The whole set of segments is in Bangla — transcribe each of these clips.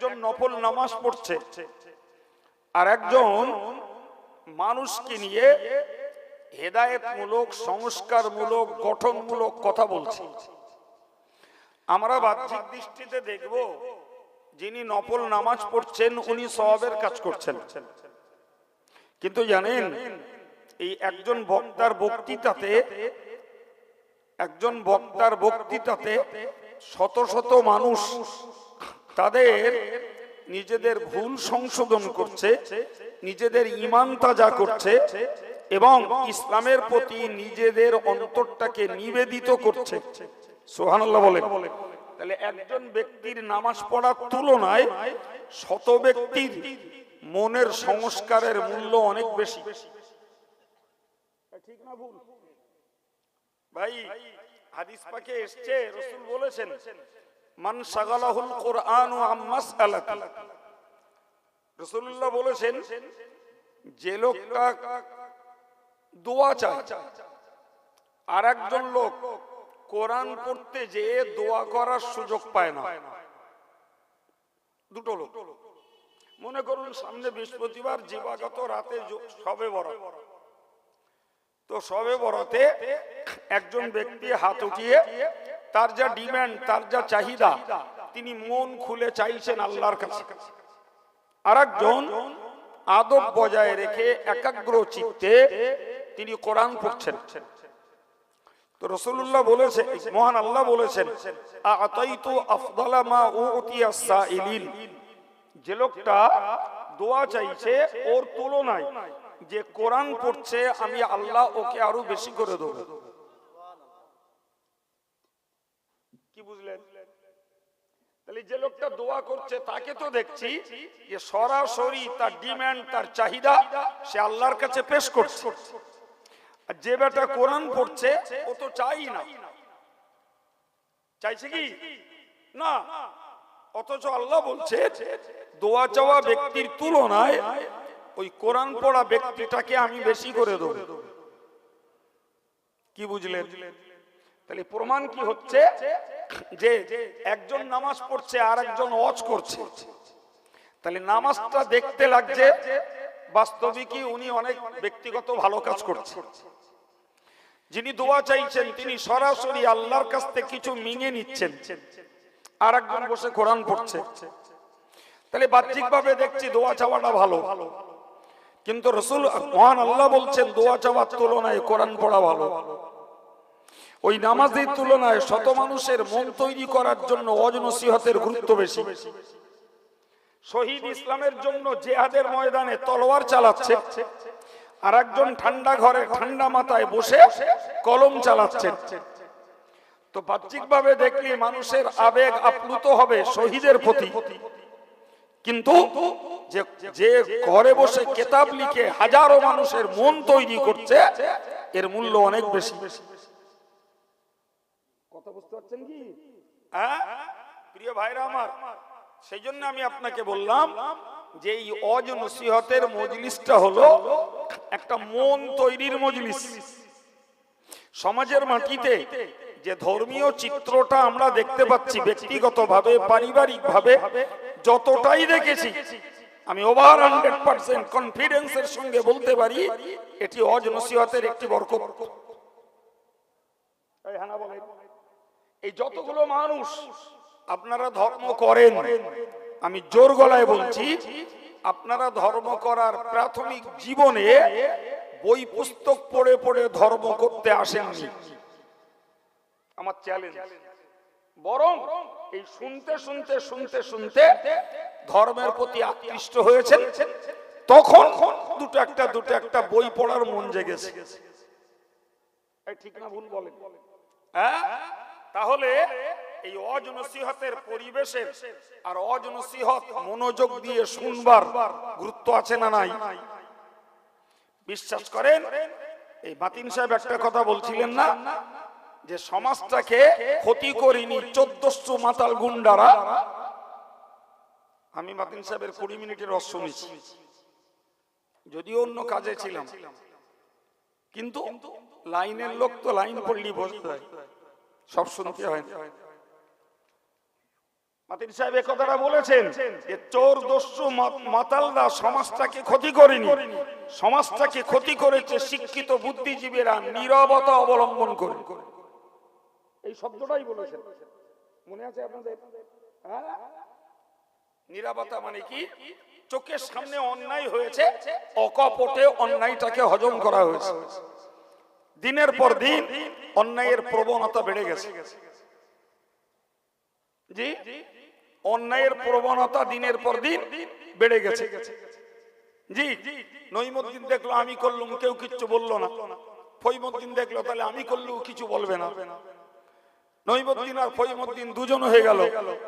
একজন নফল নামাজ পড়ছে আর একজন মানুষকে নিয়ে হেদায়েতমূলক, সংস্কারমূলক, গঠনমূলক কথা বলছে। আমরা বাহ্যিক দৃষ্টিতে দেখব যিনি নফল নামাজ পড়ছেন, উনি সওয়াবের কাজ করছেন। কিন্তু জানেন, এই একজন বক্তার বক্তৃতাতে, একজন বক্তার বক্তৃতাতে শত শত মানুষ তাদের নিজেদের ভুল সংশোধন করছে নিজেদের ইমান তাজা করছে এবং ইসলামের প্রতি নিজেদের অন্তরটাকে নিবেদিত করছে। সোহানাল্লাহ বলে তাহলে একজন ব্যক্তির নামাজ পড়ার তুলনায় শত ব্যক্তির মনের সংস্কারের মূল্য অনেক বেশি। ঠিক না ভুল? ভাই হাদিস পাকে এসছে রসুল বলেছেন মান সাগালাহুল কোরআন ও আম্মাস রসুল্লাহ বলেছেন, যে লোকটা দোয়া চায় আর একজন লোক কোরআন পড়তে যে দোয়া করার সুযোগ পায় না। দুটো লোক। মনে করুন, সামনে বৃহস্পতিবার জীবাগত রাতে সবে বড় তো সবে বড়তে একজন ব্যক্তি হাত উঠিয়ে তার যা ডিম্যান্ড তার যা চাহিদা, তিনি মন খুলে চাইছেন আল্লাহর কাছে। আর একজন আদব বজায় রেখে একাগ্র চিত্তে তিনি কোরআন পড়ছেন। তো রসুল্লাহ বলেছে, মহান আল্লাহ বলেছেন যে লোকটা দোয়া চাইছে, ওর তুলনায় যে কোরআন পড়ছে, আমি আল্লাহ ওকে আরও বেশি করে দেব কি বুঝলেন? তাহলে যে লোকটা দোয়া করছে, তাকে তো দেখছি যে সরাসরি তার ডিমান্ড তার চাহিদা সে আল্লাহর কাছে পেশ করছে। আর যে বেটা কোরআন পড়ছে, ও তো চাই না। চাইছে কি? না। অথচ আল্লাহ বলছে, দোয়া চাওয়া ব্যক্তির তুলনায় ওই কোরআন পড়া ব্যক্তিটাকে আমি বেশি করে দেব। কি বুঝলেন? তাহলে প্রমাণ কি হচ্ছে? যে একজন নামাজ পড়ছে আর একজন ওয়াজ করছে। তাহলে নামাজটা দেখতে লাগছে, বাস্তবিকই উনি অনেক ব্যক্তিগত ভালো কাজ করছে। যিনি দোয়া চাইছেন, তিনি সরাসরি আল্লাহর কাছ থেকে কিছু মিঙে নিচ্ছেন। আর একজন বসে কোরআন পড়ছে। তাহলে বাহ্যিক ভাবে দেখছি দোয়া চাওয়াটা ভালো। কিন্তু রসুল মহান আল্লাহ বলছেন, দোয়া চাওয়ার তুলনায় কোরআন পড়া ভালো। ওই নামাজের তুলনায় শত মানুষের মন তৈরি করার জন্য অজনসিহতের গুরুত্ব বেশি। শহীদ ইসলামের জন্য জেহাদের ময়দানে তলোয়ার চালাচ্ছে আর একজন ঠান্ডা ঘরে ঠান্ডা মাথায় বসে কলম চালাচ্ছেন তো বাহ্যিক ভাবে দেখলে মানুষের আবেগ আপ্লুত হবে শহীদের প্রতি। কিন্তু যে ঘরে বসে কেতাব লিখে হাজারো মানুষের মন তৈরি করছে, এর মূল্য অনেক বেশি। কথা বুঝতে পারছেন কি? হ্যাঁ? প্রিয় ভাইরা আমার সেই জন্য আমি আপনাকে বললাম যে এই অজ নসিহতের মজলিসটা হলো একটা মন তৈরির মজলিস। সমাজের মাটিতে যে ধর্মীয় চিত্রটা আমরা দেখতে পাচ্ছি ব্যক্তিগতভাবে পারিবারিকভাবে যতটাই দেখেছি আমি ওভার হান্ড্রেড পার্সেন্ট কনফিডেন্সের সঙ্গে বলতে পারি এটি অজ নসিহতের একটি বরকত। বলেন। এই যতগুলো মানুষ আপনারা ধর্ম করেন আমি জোর গলায় বলছি আপনারা ধর্ম করার প্রাথমিক জীবনে বই পুস্তক পড়ে পড়ে ধর্ম করতে আসেননি। আমার চ্যালেঞ্জ বরং এই শুনতে শুনতে শুনতে শুনতে ধর্মের প্রতি আকৃষ্ট হয়েছেন তখন দুটো একটা দুটো একটা বই পড়ার মন জেগেছে। ঠিক না ভুল বলেন। হ্যাঁ? তাহলে এই অজনসিহতের পরিবেশের আর অজনসিহত মনোযোগ দিয়ে শুনবার গুরুত্ব আছে না নাই? বিশ্বাস করেন, এই বাতিন সাহেব একটা কথা বলছিলেন না, যে সমাজটাকে ক্ষতি করিনি চোদ্দশো মাতাল গুন্ডারা। আমি বাতিন সাহেবের কুড়ি মিনিটের রস শুনেছি। যদিও অন্য কাজে ছিলাম, কিন্তু লাইনের লোক তো লাইন পড়লি বসতে হয় সব শুনতে হয়। মাতিন সাহেব এ কথাটা বলেছেন যে চোর, দস্যু মাতালরা সমাজটাকে ক্ষতি করেনি। সমাজটাকে ক্ষতি করেছে শিক্ষিত বুদ্ধিজীবীরা নীরবতা অবলম্বন করে। এই শব্দটাই বলেছেন। মনে আছে আপনাদের? হ্যাঁ? নীরবতা মানে কি? চোখের সামনে অন্যায় হয়েছে, অকপটে অন্যায়টাকে হজম করা হয়েছে। দিনের পর দিন অন্যায়ের প্রবণতা বেড়ে গেছে। জি? অন্যায়ের প্রবণতা দিনের পর দিন বেড়ে গেছে। জি? নইমুদ্দিন দেখল আমি করলুম কেউ কিচ্ছু বলল না। ফইমুদ্দিন দেখল তাহলে আমি করলেও কিছু বলবে না। নইমুদ্দিন আর ফইমুদ্দিন দুজন হয়ে গেল।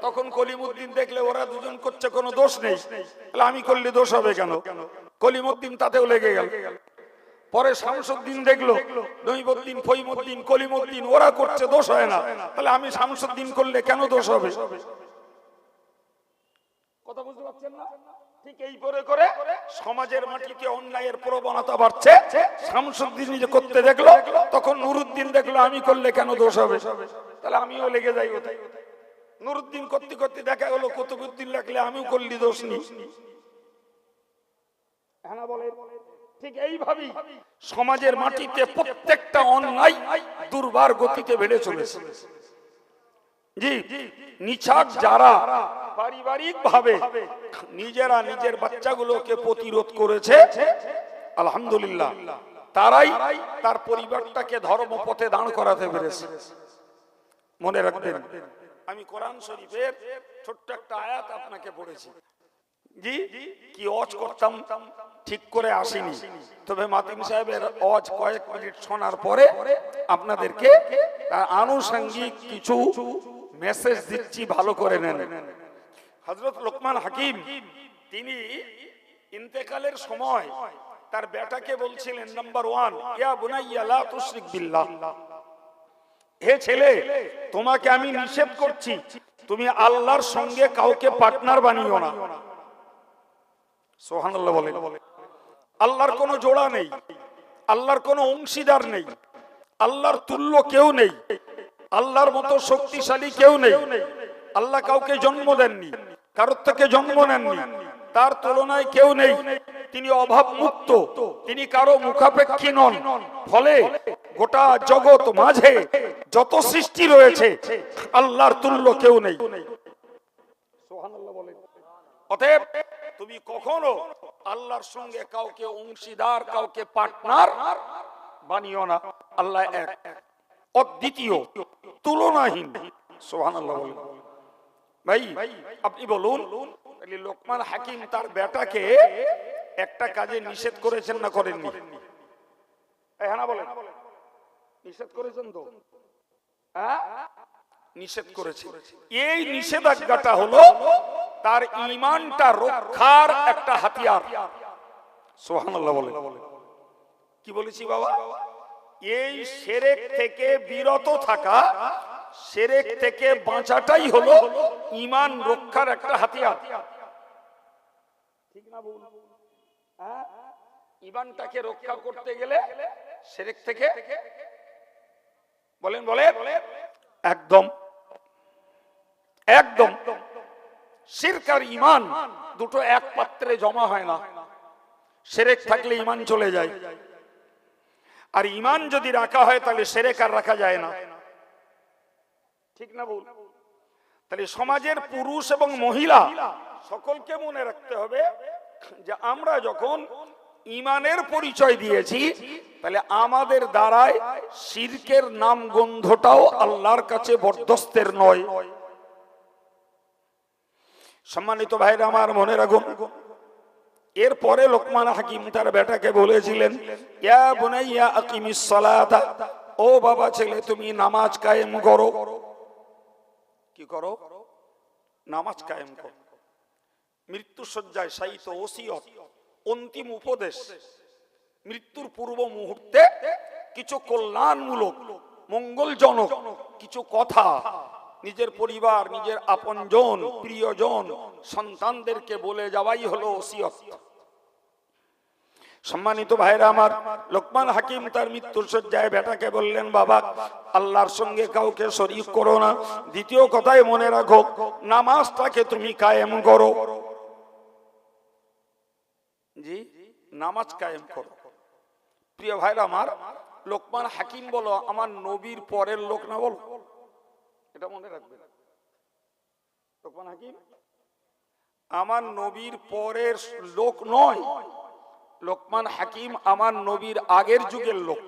তখন কলিমুদ্দিন দেখলে ওরা দুজন করছে কোনো দোষ নেই। তাহলে আমি করলে দোষ হবে কেন? কলিমুদ্দিন তাতেও লেগে গেল। পরে শামসুদ্দিন দেখল নইমুদ্দিন ফইমুদ্দিন কলিমুদ্দিন, ওরা করছে, দোষ হয় না। তাহলে আমি শামসুদ্দিন করলে কেন দোষ হবে? কথা বুঝতে পারছেন না? ঠিক এই করে করে সমাজের অন্যায়ের প্রবণতা বাড়ছে। করতে দেখল, তখন নুরুদ্দিন দেখল, আমি করলে কেন দোষ হবে? তাহলে আমিও লেগে যাই নুরুদ্দিন করতে করতে দেখা গেলো লাগলে আমিও করলি দোষ নি হ্যাঁ ঠিক এইভাবেই সমাজের মাটিতে প্রত্যেকটা অন্যায় দুর্বার গতিতে বেড়ে চলেছে। জি নিছাক যারা পারিবারিক ভাবে নিজেরা নিজের বাচ্চাগুলোকে প্রতিরোধ করেছে আলহামদুলিল্লাহ। তারাই তার পরিবারটাকে ধর্মপথে দাঁড় করাতে পেরেছে। মনে রাখবেন আমি কোরআন শরীফের ছোট্ট একটা আয়াত আপনাকে পড়েছি। জি কি অজ করতাম? ঠিক করে আসিনি। তবে মাতিম সাহেবের অজ কয়েক মিনিট শোনার পরে আপনাদেরকে আনুষঙ্গিক কিছু মেসেজ দিচ্ছি, ভালো করে নেন। হজরত লোকমান হাকিম, তিনি ইন্তেকালের সময় তার বেটাকে বলছিলেন নাম্বার ওয়ান ইয়া বুনাইয়া, লা তুশরিক বিল্লাহ। হে ছেলে, তোমাকে আমি নিষেধ করছি, তুমি আল্লাহর সঙ্গে কাউকে পার্টনার বানিও না। সোহানাল্লাহ বলে আল্লাহর কোনো জোড়া নেই, আল্লাহর কোনো অংশীদার নেই, আল্লাহর তুল্য কেউ নেই, আল্লাহর মতো শক্তিশালী কেউ নেই। আল্লাহ কাউকে জন্ম দেননি, কারোর থেকে জন্ম নেননি, তার তুলনায় কেউ নেই। তিনি অভাব মুক্ত তিনি কারও মুখাপেক্ষী নন। ফলে গোটা জগৎ মাঝে যত সৃষ্টি রয়েছে, আল্লাহর তুল্য কেউ নেই। অতএব তুমি কখনো আল্লাহর সঙ্গে কাউকে অংশীদার, কাউকে পার্টনার বানিও না। আল্লাহ এক। অদ্বিতীয়, তুলনাহীন। সোহান ভাই, আপনি বলুন লোকমান হাকিম তার বেটাকে একটা কাজে নিষেধ করেছেন না করেননি? হ্যাঁ নিষেধ করেছেন তো। হ্যাঁ? নিষেধ করেছে। এই নিষেধাজ্ঞাটা হলো তার ইমানটা রক্ষার একটা হাতিয়ার। সোহানাল্লাহ বলে কি বলেছি বাবা? এই সেরেক থেকে বিরত থাকা সেরেক থেকে বাঁচাটাই হলো ইমান রক্ষার একটা হাতিয়ার। ঠিক না ভুল? হ্যাঁ? ইমানটাকে রক্ষা করতে গেলে সেরেক থেকে বলেন বলেন। একদম একদম। শিরকার ইমান দুটো এক পাত্রে জমা হয় না। সেরেক থাকলে ইমান চলে যায়। আর ইমান যদি রাখা হয়, তাহলে সেরেক আর রাখা যায় না। ঠিক না বল তাহলে সমাজের পুরুষ এবং মহিলা সকলকে মনে রাখতে হবে যে আমরা যখন ইমানের পরিচয় দিয়েছি, তাহলে আমাদের দ্বারায় শিরকের নাম গন্ধটাও আল্লাহর কাছে বরদস্তের নয়। সম্মানিত ভাইরা আমার মনে রাখুন এরপরে লোকমান হাকিম তার বেটাকে বলেছিলেন, ইয়া বুনাইয়া আকিমিস সালাতা, ও বাবা ছেলে, তুমি নামাজ কায়েম করো। কি করো? নামাজ কায়েম করো। মৃত্যু সজ্জায় সাইত ওসিয়ত, অন্তিম উপদেশ। মৃত্যুর পূর্ব মুহূর্তে কিছু কল্যাণমূলক, মঙ্গলজনক কিছু কথা নিজের পরিবার, নিজের আপনজন, প্রিয়জন, সন্তানদেরকে বলে যাওয়াই হলো ওসিয়ত। সম্মানিত ভাইরা আমার, লোকমান হাকিম তার মৃত্যুর সজ্জায় বেটাকে বললেন, বাবা, আল্লাহর সঙ্গে কাউকে শরীক করো না। দ্বিতীয় কথাই মনে রাখো, নামাজটাকে তুমি কায়েম করো। জি, নামাজ কায়েম করো। প্রিয় ভাইরা আমার, লোকমান হাকিম বলো, আমার নবীর পরের লোক না বলো? এটা মনে রাখবে। লোকমান হাকিম, আমার নবীর পরের লোক নয়, লোকমান হাকিম আমার নবীর আগের যুগের লোক।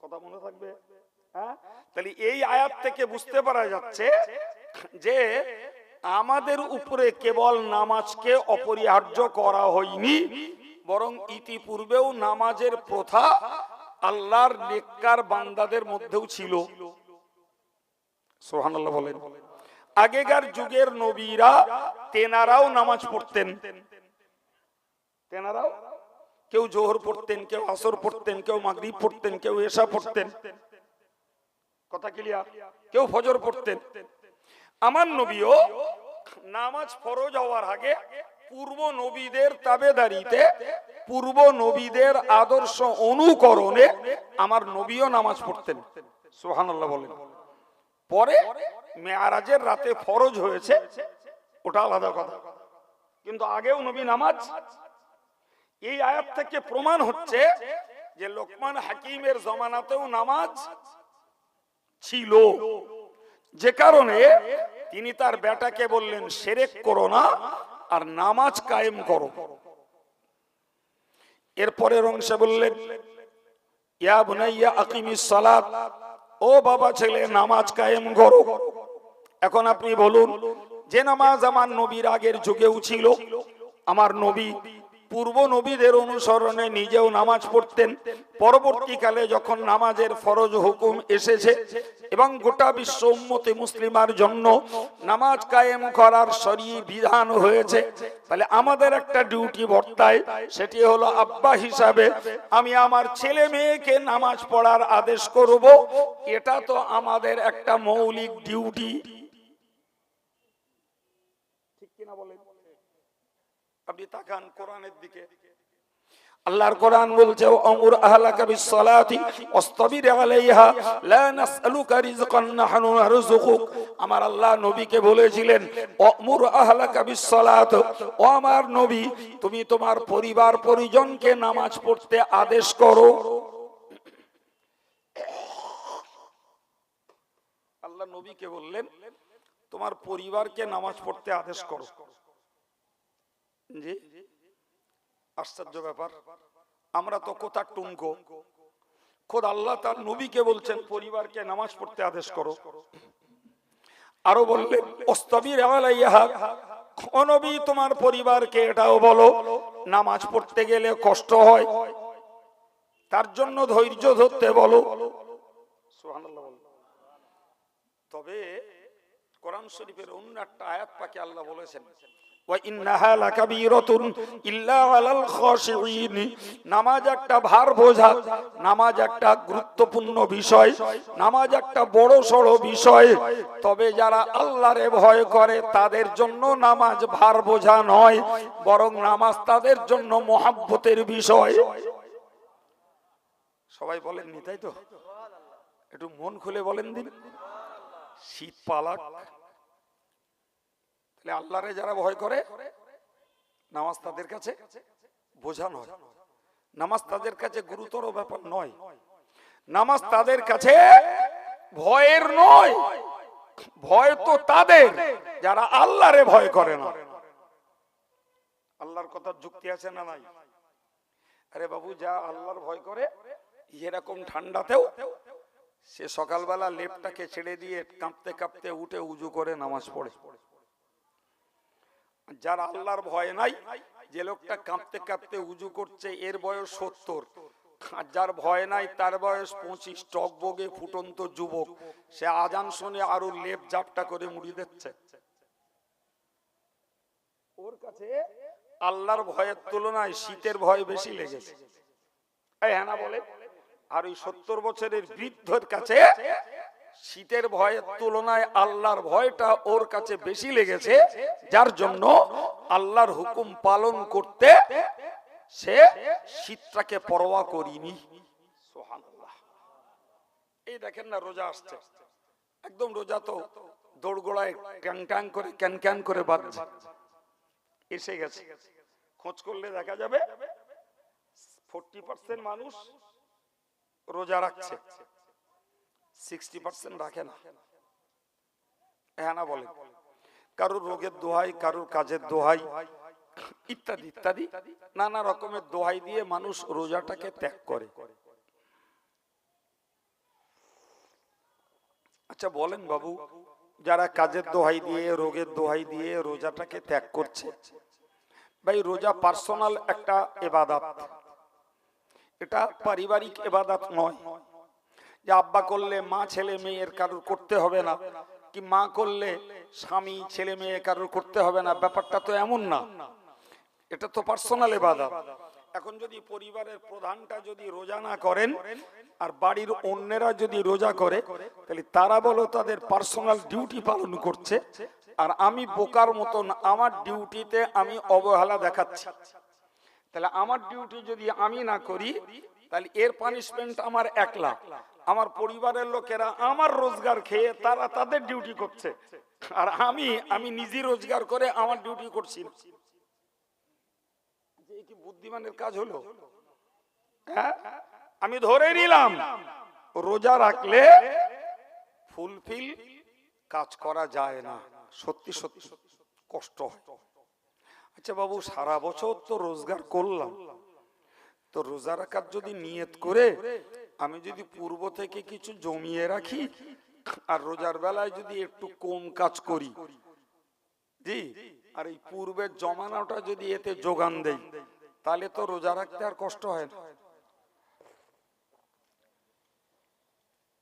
কথা মনে থাকবে? হ্যাঁ? তাহলে এই আয়াত থেকে বুঝতে পারা যাচ্ছে যে আমাদের উপরে কেবল নামাজকে অপরিহার্য করা হয়নি, বরং ইতিপূর্বেও নামাজের প্রথা আল্লাহর নেককার বান্দাদের মধ্যেও ছিল। সোহানাল্লাহ বলেন। আগেকার যুগের নবীরা তেনারাও নামাজ পড়তেন। তেনারাও? কেউ জোহর পড়তেন, কেউ আসর পড়তেন, কেউ মাগরিব পড়তেন, কেউ এশা পড়তেন। কথা ক্লিয়ার কেউ ফজর পড়তেন। আমার নবীও নামাজ ফরজ হওয়ার আগে পূর্ব নবীদের তাবেদারিতে, পূর্ব নবীদের আদর্শ অনুকরণে আমার নবীও নামাজ পড়তেন। সুবহানাল্লাহ বলেন। পরে মেয়ারাজের রাতে ফরজ হয়েছে ওটা আলাদা কথা। কিন্তু আগেও নবী নামাজ। এই আয়াত থেকে প্রমাণ হচ্ছে যে লোকমান হাকিমের জমানাতেও নামাজ ছিল। যে কারণে তিনি তার বেটাকে বললেন, সেরেক করো না আর নামাজ কায়েম করো। এরপরের অংশে বললেন, ইয়া বুনাইয়া আকিমিস সালাত। ও বাবা ছেলে, নামাজ কায়েম করো। এখন আপনি বলুন, যে নামাজ আমার নবীর আগের যুগেও ছিল, আমার নবী পূর্ব নবীদের অনুসরণে নিজেও নামাজ পড়তেন। পরবর্তীকালে যখন নামাজের ফরজ হুকুম এসেছে এবং গোটা বিশ্ব উম্মতে মুসলিমার জন্য নামাজ কায়েম করার সরি বিধান হয়েছে, তাহলে আমাদের একটা ডিউটি বর্তায়, সেটি হলো আব্বা হিসাবে আমি আমার ছেলে মেয়েকে নামাজ পড়ার আদেশ করব। এটা তো আমাদের একটা মৌলিক ডিউটি ঠিক কিনা বলেন আপনি তাকান কোরআনের দিকে। আল্লাহর কোরআন বলছে অমর আহলাকা বিসসালাতি ওয়াসতাবির আলাইহা, লা নাসআলুকা রিজকান নাহনু নারযুকুক। আমার আল্লাহ নবীকে বলেছিলেন অমর আহলাকা বিসসালাত, ও আমার নবী, তুমি তোমার পরিবার পরিজনকে নামাজ পড়তে আদেশ করো। আল্লাহ নবীকে বললেন, তোমার পরিবারকে নামাজ পড়তে আদেশ করো। জি আশ্চর্য ব্যাপার, আমরা তো কোথার টুঙ্কো খোদ আল্লাহ তার নবীকে বলছেন, পরিবারকে নামাজ পড়তে আদেশ করো। আরও বললেন ওস্তাবির আলাইহা, ও নবী, তোমার পরিবারকে এটাও বলো, নামাজ পড়তে গেলে কষ্ট হয়। তার জন্য ধৈর্য ধরতে বলো। তবে কোরআন শরীফের অন্য একটা আয়াত পাকে আল্লাহ বলেছেন وإنها لكبيرة إلا على الخاشعين নামাজ একটা ভার বোঝা নামাজ একটা গুরুত্বপূর্ণ বিষয় নামাজ একটা বড় সড় বিষয় তবে যারা আল্লাহরে ভয় করে তাদের জন্য নামাজ ভার বোঝা নয় বরং নামাজ তাদের জন্য মহাব্বতের বিষয় সবাই বলেননি তাই তো একটু মন খুলে বলেন দিন শীত পালাক তাহলে আল্লাহরে যারা ভয় করে, নামাজ তাদের কাছে বোঝা নয় নামাজ তাদের কাছে গুরুতর ব্যাপার নয়। নামাজ তাদের কাছে ভয়ের নয়। ভয় তো তাদের, যারা আল্লাহরে ভয় করে না। আল্লাহর কথা যুক্তি আছে না নাই? আরে বাবু, যা আল্লাহর ভয় করে, এরকম ঠান্ডাতেও সে সকালবেলা লেপটাকে ছেড়ে দিয়ে কাঁপতে কাঁপতে উঠে উজু করে নামাজ পড়ে। যার আল্লাহর ভয় নাই যে লোকটা কাঁপতে কাঁপতে উজু করছে এর বয়স সত্তর। যার ভয় নাই তার বয়স পঁচিশ। টক টকবগে ফুটন্ত যুবক। সে আজান শুনে আরও লেপ জাপটা করে মুড়ি দিচ্ছে। ওর কাছে আল্লাহর ভয়ের তুলনায় শীতের ভয় বেশি লেগেছে। হ্যাঁ না বলে? আর ওই সত্তর বছরের বৃদ্ধের কাছে শীতের ভয়ের তুলনায় আল্লাহর ভয়টা ওর কাছে বেশি লেগেছে, যার জন্য আল্লাহর হুকুম পালন করতে সে শীতটাকে পরোয়া করিনি। এই দেখেন না, রোজা আসছে। একদম রোজা তো দৌড়গোড়ায় ট্যাং ট্যাং করে, ক্যান ক্যান করে বাঁধছে এসে গেছে। খোঁজ করলে দেখা যাবে ফোরটি পার্সেন্ট মানুষ রোজা রাখছে। সিক্সটি পার্সেন্ট রাখে না। হ্যাঁ বলে। কারোর রোগের দোহাই, কারোর কাজের দোহাই, ইত্যাদি ইত্যাদি, নানা রকমের দোহাই দিয়ে মানুষ রোজাটাকে ত্যাগ করে। আচ্ছা বলেন বাবু, যারা কাজের দোহাই দিয়ে, রোগের দোহাই দিয়ে রোজাটাকে ত্যাগ করছে, ভাই রোজা পার্সোনাল একটা এবাদাত। এটা পারিবারিক এবাদাত নয়। যে আব্বা করলে মা ছেলে মেয়ের কারোর করতে হবে না, কি মা করলে স্বামী ছেলে মেয়ে কারোর করতে হবে না? ব্যাপারটা তো এমন না। এটা তো পার্সোনাল এবাদত এখন যদি পরিবারের প্রধানটা যদি রোজা না করেন আর বাড়ির অন্যেরা যদি রোজা করে, তাহলে তারা বলো তাদের পার্সোনাল ডিউটি পালন করছে, আর আমি বোকার মতন আমার ডিউটিতে আমি অবহেলা দেখাচ্ছি। তাহলে আমার ডিউটি যদি আমি না করি, তাহলে এর পানিশমেন্ট আমার একলা আমার পরিবারের লোকেরা আমার রোজগার খেয়ে তারা তাদের ডিউটি করছে। আর আমি আমি নিজে রোজগার করে আমার ডিউটি করছি। বুদ্ধিমানের কাজ হলো? হ্যাঁ? আমি ধরে নিলাম, রোজা রাখলে ফুলফিল কাজ করা যায় না। সত্যি সত্যি কষ্ট আচ্ছা বাবু, সারা বছর তো রোজগার করলাম। তো রোজা রাখার যদি নিয়ত করে আমি যদি পূর্ব থেকে কিছু জমিয়ে রাখি আর রোজার বেলায় যদি একটু কম কাজ করি। জি, আর এই পূর্বের জমানোটা যদি এতে যোগান দেই, তাহলে তো রোজা রাখতে আর কষ্ট হয় না।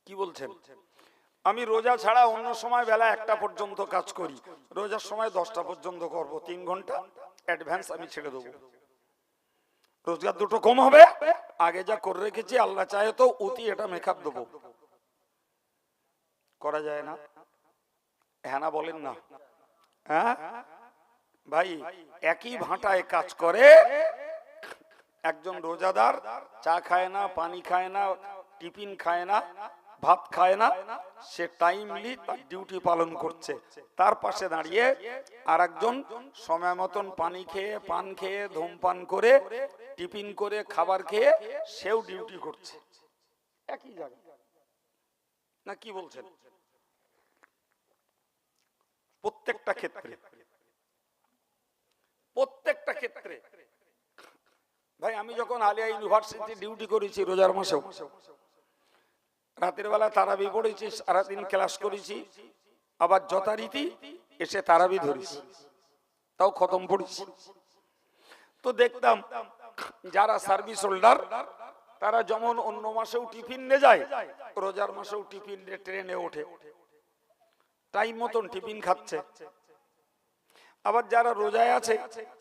কি বলছেন? আমি রোজা ছাড়া অন্য সময় বেলা একটা পর্যন্ত কাজ করি। রোজার সময় দশটা পর্যন্ত করব, তিন ঘণ্টা অ্যাডভান্স আমি ছেড়ে দেবো। রোজগার দুটো কম হবে আগে যা করে রেখেছি, আল্লাহ চায় তো অতি এটা মেকআপ দেবো। করা যায় না। হ্যাঁ না বলেন না। হ্যাঁ? ভাই, একই ভাঁটায় কাজ করে, একজন রোজাদার, চা খায় না, পানি খায় না, টিফিন খায় না ভাত খায় না, সে টাইমলি তার ডিউটি পালন করছে। তার পাশে দাঁড়িয়ে আর একজন সময় মতন পানি খেয়ে, পান খেয়ে, ধূমপান করে, টিফিন করে, খাবার খেয়ে সেও ডিউটি করছে। একই জায়গায়। না, কি বলছেন? প্রত্যেকটা ক্ষেত্রে। প্রত্যেকটা ক্ষেত্রে। ভাই, আমি যখন আলিয়া ইউনিভার্সিটি ডিউটি করেছি রোজার মাসেও রাতের বেলা তারাবি পড়েছি, সারাদিন ক্লাস করেছি, আবার যথারীতি এসে তারাবি ধরেছি। তাও খতম পড়েছি। তো দেখতাম যারা সার্ভিস হোল্ডার তারা যেমন অন্য মাসেও টিফিন নিয়ে যায়, রোজার মাসেও টিফিন নিয়ে ট্রেনে ওঠে। টাইম মতন টিফিন খাচ্ছে। আবার যারা রোজায় আছে,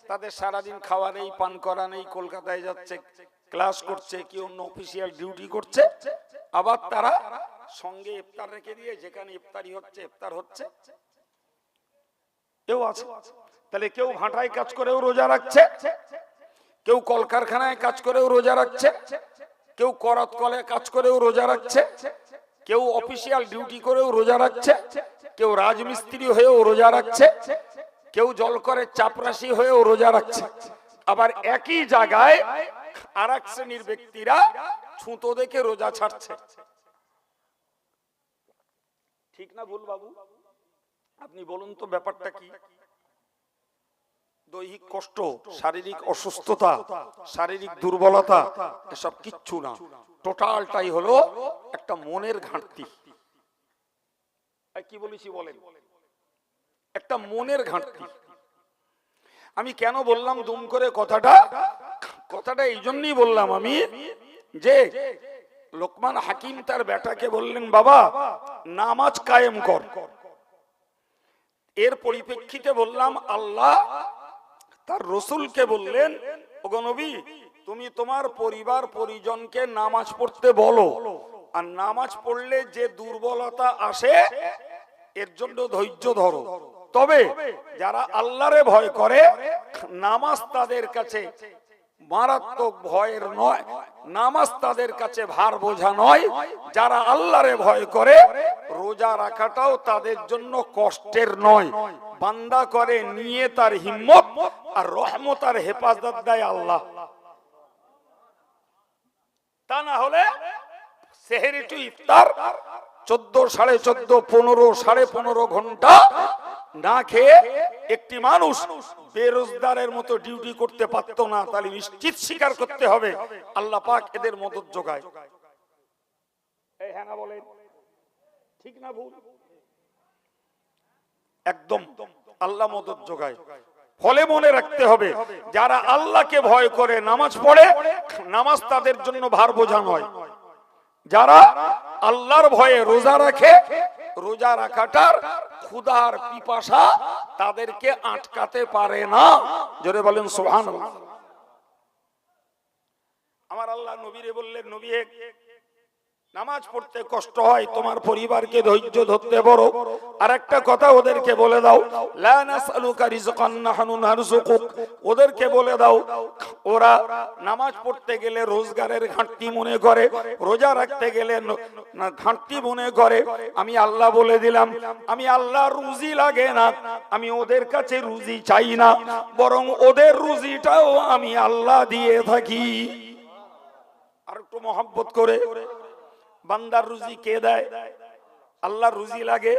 তাদের সারাদিন খাওয়া নেই, পান করা নেই, কলকাতায় যাচ্ছে ক্লাস করছে, কি অন্য অফিসিয়াল ডিউটি করছে, আবার তারা সঙ্গে ইফতার রেখে দিয়ে, যেখানে ইফতারি হচ্ছে, ইফতার হচ্ছে। কেউ আছে? তাহলে কেউ ভাটায় কাজ করেও রোজা রাখছে, কেউ কলকারখানায় কাজ করেও রোজা রাখছে, কেউ করত কলে কাজ করেও রোজা রাখছে, কেউ অফিসিয়াল ডিউটি করেও রোজা রাখছে, কেউ রাজমিস্ত্রি হয়েও রোজা রাখছে, কেউ জল করে চাপরাশি হয়েও রোজা রাখছে। আবার একই জায়গায় শ্রেণির ব্যক্তিরা ছুতো দেখে রোজা ছাড়ছে। ঠিক না ভুল বাবু? আপনি বলুন তো ব্যাপারটা কি? দৈহিক কষ্ট, শারীরিক অসুস্থতা, শারীরিক দুর্বলতা, এসব কিচ্ছু না। টোটালটাই হলো একটা মনের ঘাটতি। কি বলেছি বলেন? একটা মনের ঘাটতি। আমি কেন বললাম দুম করে কথাটা? কথাটা এই জন্যই বললাম আমি যে লোকমান হাকিম তার বেটাকে বললেন, বাবা, নামাজ কায়েম কর। এর পরিপ্রেক্ষিতে বললাম, আল্লাহ তার রসুলকে বললেন, ওগো নবী, তুমি তোমার পরিবার পরিজনকে নামাজ পড়তে বলো। আর নামাজ পড়লে যে দুর্বলতা আসে, এর জন্য ধৈর্য ধরো। তবে যারা আল্লাহরে ভয় করে, নামাজ তাদের কাছে মারাত্মক ভয়ের নয়, নামাজ তাদের কাছে ভার বোঝা নয়, যারা আল্লাহরে ভয় করে, রোজা রাখাটাও তাদের জন্য কষ্টের নয়। বান্দা করে নিয়ে তার হিম্মত আর রহমত আর হেফাজত দেয় আল্লাহ। তা না হলে সেহেরি টু ইফতার, চোদ্দ সাড়ে চোদ্দ, পনেরো সাড়ে পনেরো ঘণ্টা না খেয়ে একটি মানুষ বেরোজগারের মতো ডিউটি করতে পারত না তাহলে নিশ্চিত স্বীকার করতে হবে। আল্লাহ পাক এদের মদত যোগায়। হ্যাঁ বলেন। ঠিক না ভুল? একদম আল্লাহ মদত যোগায়। ফলে মনে রাখতে হবে যারা আল্লাহকে ভয় করে নামাজ পড়ে নামাজ তাদের জন্য ভার বোঝা নয়। যারা আল্লাহর ভয়ে রোজা রাখে রোজা রাখাটার ক্ষুধার পিপাসা তাদেরকে আটকাতে পারে না। জোরে বলেন সোহান আমার আল্লাহ নবীরে বললেন নবী নামাজ পড়তে কষ্ট হয়, তোমার পরিবারকে ধৈর্য ধরতে বড়। আর একটা কথা ওদেরকে বলে দাও ওদেরকে বলে দাও, ওরা নামাজ পড়তে গেলে রোজগারের ঘাটতি মনে করে, রোজা রাখতে গেলে ঘাটতি মনে করে। আমি আল্লাহ বলে দিলাম, আমি আল্লাহ রুজি লাগে না, আমি ওদের কাছে রুজি চাই না, বরং ওদের রুজিটাও আমি আল্লাহ দিয়ে থাকি। আর একটু মহব্বত করে। বান্দার রুজি কে দেয়? আল্লাহ রুজি লাগে।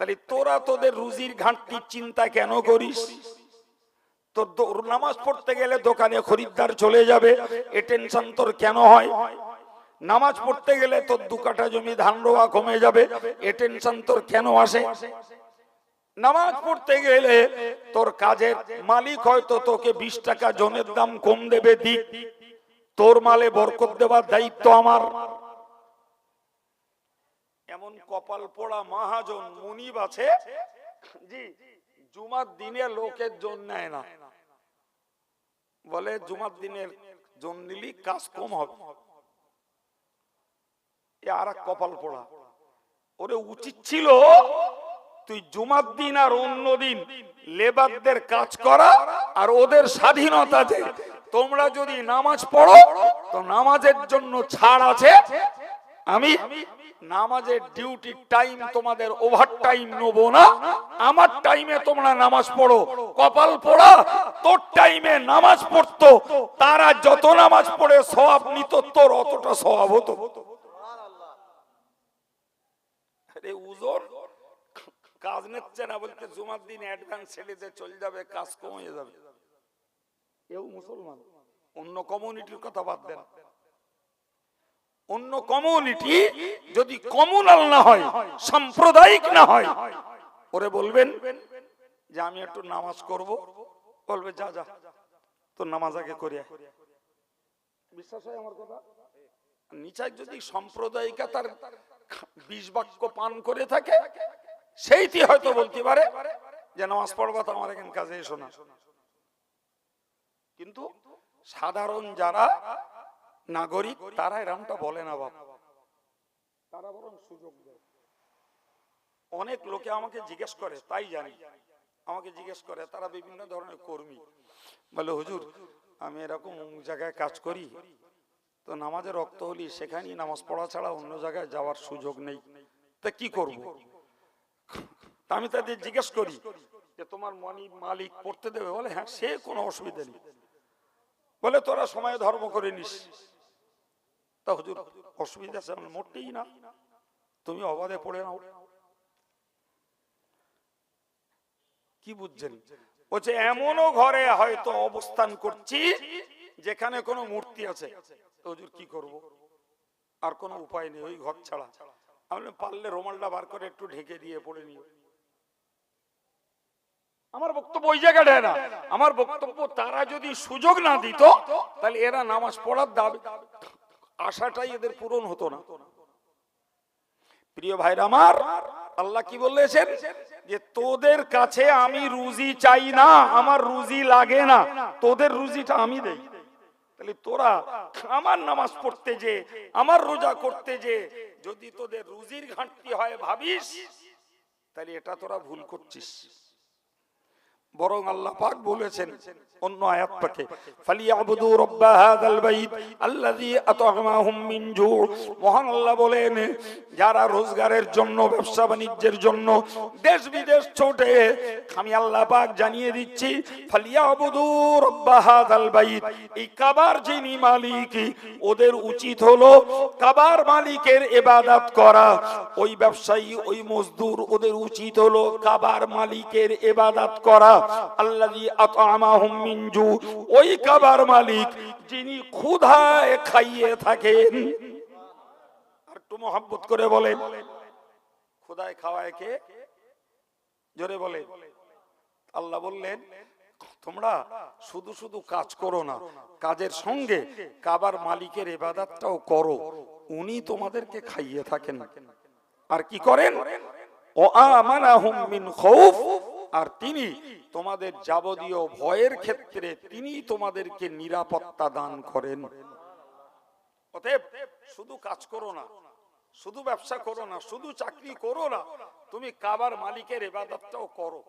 তাহলে তোরা তোদের রুজির ঘাটতির চিন্তা কেন করিস? তোর নামাজ পড়তে গেলে দোকানে খরিদ্দার চলে যাবে, এ টেনশন তোর কেন হয়? নামাজ পড়তে গেলে তোর দু কাঠা জমি ধান রোয়া কমে যাবে, এ টেনশন তোর কেন আসে? নামাজ পড়তে গেলে তোর কাজের মালিক হয়তো তোকে বিশ টাকা জনের দাম কম দেবে দিক। তোর মালে বরকত দেওয়ার দায়িত্ব আমার। এমন কপাল পোড়া মহাজন মুনিব আছে? জি, জুমার দিনে লোকের জন নেয় না। বলে, জুমার দিনের জন নিলি কাজ কম হবে। কপাল পোড়া। ওরে, উচিত ছিল তুই জুমার দিন আর অন্য দিন লেবারদের কাজ করা আর ওদের স্বাধীনতা দে। তোমরা যদি নামাজ পড়ো, তো নামাজের জন্য ছাড় আছে। আমি নামাজের ডিউটি টাইম তোমাদের ওভার টাইম নেব না। আমার টাইমে তোমরা নামাজ পড়ো। কপাল পড়া, তোর টাইমে নামাজ পড়তো। তারা যত নামাজ পড়ে, সওয়াব নিত, তোর অতটা সওয়াব হতো। উজোর, কাজ নিচ্ছে না বলতে জুমার দিন অ্যাডভান্স ছেড়ে দিয়ে চলে যাবে, কাজ কমে যাবে। এও মুসলমান। অন্য কমিউনিটির কথা বাদ দেন। অন্য কমিউনিটি যদি কমিউনাল না হয়, সাম্প্রদায়িক না হয়, ওরে বলবেন যে আমি একটু নামাজ করব। বলবে, যা যা, তোর নামাজ আগে করে আয়। বিশ্বাস হয় আমার কথা? নিচায় যদি সাম্প্রদায়িকা তার বিষ বাক্য পান করে থাকে, সেইটি হয়তো বলতে পারে যে নামাজ পড়বা তো আমার এখানে কাজে এসো না। কিন্তু সাধারণ যারা নাগরিক, তারা এরমটা বলে না বাপ। তারা বরং সুযোগ দেয়। অনেক লোকে আমাকে জিজ্ঞেস করে, তাই জানি। আমাকে জিজ্ঞেস করে, তারা বিভিন্ন ধরনের কর্মী। বলে, হুজুর, আমি এরকম জায়গায় কাজ করি, তো নামাজে রক্ত হলি সেখানেই নামাজ পড়া ছাড়া অন্য জায়গায় যাওয়ার সুযোগ নেই। তা কি করব? আমি তাদের জিজ্ঞেস করি যে, তোমার মনি মালিক পড়তে দেবে? বলে হ্যাঁ সে কোনো অসুবিধা নেই। বলে, তোরা সময় ধর্ম করে নিস। তা হুজুর, অসুবিধা আছে মোটেই না। তুমি অবাধে পড়ে নাও। কি বুঝছেন? বলছে, এমনও ঘরে হয়তো অবস্থান করছি যেখানে কোনো মূর্তি আছে। হুজুর, কি করব? আর কোনো উপায় নেই, ওই ঘর ছাড়া। আমি পারলে রোমালটা বার করে একটু ঢেকে দিয়ে পড়ে নিও। আমার বক্তব্য ওই জায়গাটায় না। আমার বক্তব্য তারা যদি সুযোগ না দিত, তাহলে এরা নামাজ পড়ার দাবি আশাটাই এদের পূরণ হতো না। প্রিয় ভাইরা আমার, আল্লাহ কি বলেছেন? যে তোদের কাছে আমি রুজি চাই না, আমার রুজি লাগে না, তোদের রুজিটা আমি দেই। তাহলে তোরা আমার নামাজ পড়তে যে, আমার রোজা করতে যে, যদি তোদের রুজির ঘাটতি হয় ভাবিস, তাহলে এটা তোরা ভুল করছিস। বরং আল্লাহ পাক বলেছেন অন্য আয়াত পাকে ফালিয়াবুদু রাব্বা হাযাল বাইত আল্লাযী আত'আমাহুম মিন জু' মহান আল্লাহ বলেন, যারা রোজগারের জন্য, ব্যবসা বাণিজ্যের জন্য দেশ বিদেশ ছোটে, আমি আল্লাহ পাক জানিয়ে দিচ্ছি, ফালিয়াবুদু রাব্বা হাযাল বাইত। এই কাবার যিনি মালিক, ওদের উচিত হলো কাবার মালিকের ইবাদত করা। ওই ব্যবসায়ী, ওই মজদুর, ওদের উচিত হলো কাবার মালিকের ইবাদত করা। আল্লাযী আত'আমাহুম মিন জু ওই কাবার মালিক যিনি ক্ষুধায় খাইয়ে থাকেন। আর একটু মহব্বত করে বলেন ক্ষুধায় খাওয়ায় কে? জোরে বলে, আল্লাহ বললেন, তোমরা শুধু শুধু কাজ করো না, কাজের সঙ্গে কাবার মালিকের এবাদাতটাও করো। উনি তোমাদেরকে খাইয়ে থাকেন। আর কি করেন? ও আমানাহুম মিন খাউফ আর তিনি তোমাদের যাবতীয় ভয়ের ক্ষেত্রে তিনি তোমাদেরকে নিরাপত্তা দান করেন। অতএব শুধু কাজ করো না, শুধু ব্যবসা করো না, শুধু চাকরি করো না, তুমি কাবার মালিকের এবাদতটাও করো।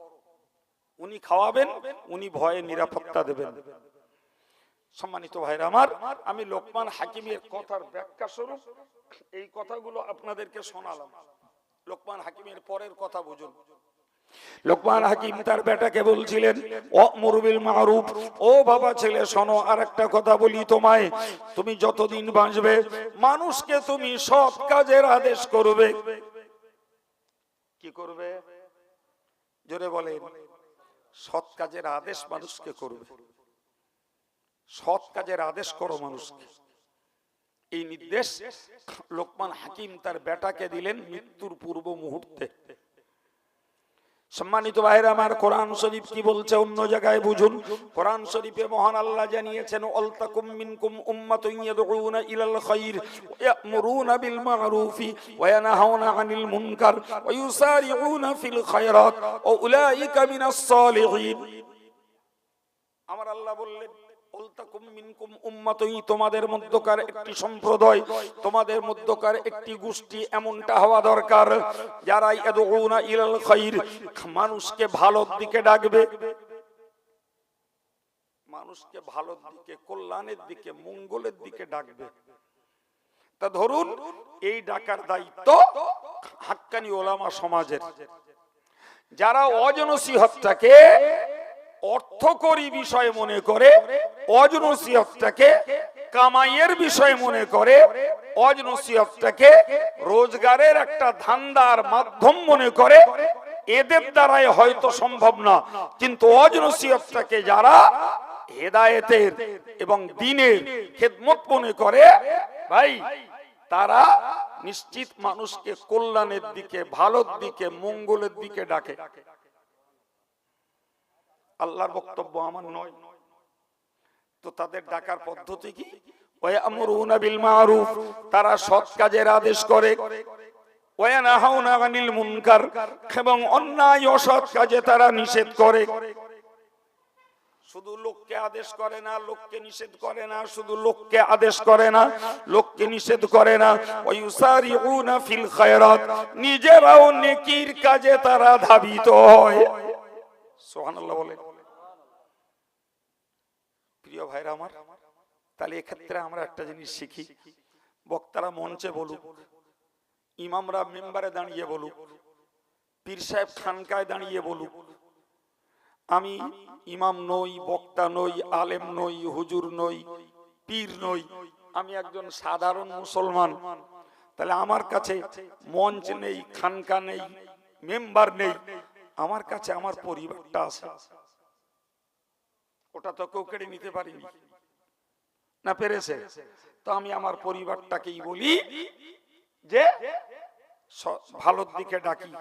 উনি খাওয়াবেন, উনি ভয়ে নিরাপত্তা দেবেন। সম্মানিত ভাইরা আমার, আমি লোকমান হাকিমের কথার ব্যাখ্যা স্বরূপ এই কথাগুলো আপনাদেরকে শোনালাম। লোকমান হাকিমের পরের কথা বুঝুন। লোকমান হাকিম তার বেটাকে বলছিলেন ও মুরবিল মারুফ, ও বাবা ছেলে, শোনো আর একটা কথা বলি তোমায়। তুমি যতদিন বাঁচবে, মানুষকে তুমি সৎ কাজের আদেশ করবে। কি করবে? জোরে বলেন। সৎ কাজের আদেশ মানুষকে করবে। সৎ কাজের আদেশ করো মানুষকে। এই নির্দেশ লোকমান হাকিম তার বেটাকে দিলেন মৃত্যুর পূর্ব মুহূর্তে। সম্মানিত ভাইরা আমার কোরআন শরীফ কি বলছে অন্য জায়গায় বুঝুন। কোরআন শরীফে মহান আল্লাহ জানিয়েছেন অলতাকুম মিনকুম উম্মাতুন ইয়াদউনা ইলাল খাইর ইয়ামুরুনা বিল মা'রুফি ওয়া ইয়ানহাউনা আনিল মুনকার ওয়া ইউসারিউনা ফিল খায়রাত ওয়া উলাইকা মিনাস সালিহিন। আমার আল্লাহ বললেন তোমাদের মধ্যকার একটি সম্প্রদায়, তোমাদের মধ্যকার একটি গোষ্ঠী এমনটা হওয়া দরকার। যারা ইলাল খাইর, মানুষকে ভালোর দিকে ডাকবে। মানুষকে ভালোর দিকে, কল্যাণের দিকে, মঙ্গলের দিকে ডাকবে। তা ধরুন, এই ডাকার দায়িত্ব হাক্কানি ওলামা সমাজের। যারা অজনসিহতটাকে অর্থকরী বিষয় মনে করে অজনসিহতটাকে কামাইয়ের বিষয় মনে করে অজনসিহতটাকে রোজগারের একটা ধান্দার মাধ্যম মনে করে, এদের দ্বারাই হয়তো সম্ভব না। কিন্তু অজনসিহতটাকে যারা হেদায়েতের এবং দিনের খেদমত মনে করে, ভাই, তারা নিশ্চিত মানুষকে কল্যাণের দিকে, ভালোর দিকে, মঙ্গলের দিকে ডাকে। আল্লাহর বক্তব্য আমার নয়। তো তাদের ডাকার পদ্ধতি কি? তারা সৎ কাজের আদেশ করে। ওয়ানাহাউনা আনিল মুনকার, এবং অন্যায় অসৎ কাজে তারা নিষেধ করে। শুধু লোককে আদেশ করে না, লোককে নিষেধ করে না, শুধু লোককে আদেশ করে না, লোককে নিষেধ করে না। ওয়ুসারিউনা ফিল খায়রাত, নিজেরাও নেকির কাজে তারা ধাবিত হয়। সুবহানাল্লাহ বলে প্রিয় ভাইরা আমার, তাহলে এক্ষেত্রে আমরা একটা জিনিস শিখি। বক্তারা মঞ্চে বলুক, ইমামরা মেম্বারে দাঁড়িয়ে বলুক, পীর সাহেব খানকায় দাঁড়িয়ে বলুক, আমি ইমাম নই, বক্তা নই, আলেম নই, হুজুর নই, পীর নই, আমি একজন সাধারণ মুসলমান, তাহলে আমার কাছে মঞ্চ নেই, খানকা নেই, মেম্বার নেই, আমার কাছে আমার পরিবারটা আছে। ওটা তো কেউ কেড়ে নিতে পারিনি। না পেরেছে? তো আমি আমার পরিবারটাকেই বলি যে ভালোর দিকে ডাকি।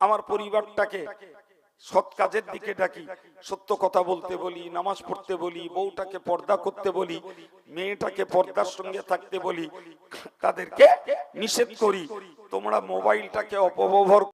আমার পরিবারটাকে সৎ কাজের দিকে ডাকি। সত্য কথা বলতে বলি, নামাজ পড়তে বলি, বউটাকে পর্দা করতে বলি, মেয়েটাকে পর্দার সঙ্গে থাকতে বলি, তাদেরকে নিষেধ করি। তোমরা মোবাইলটাকে অপব্যবহার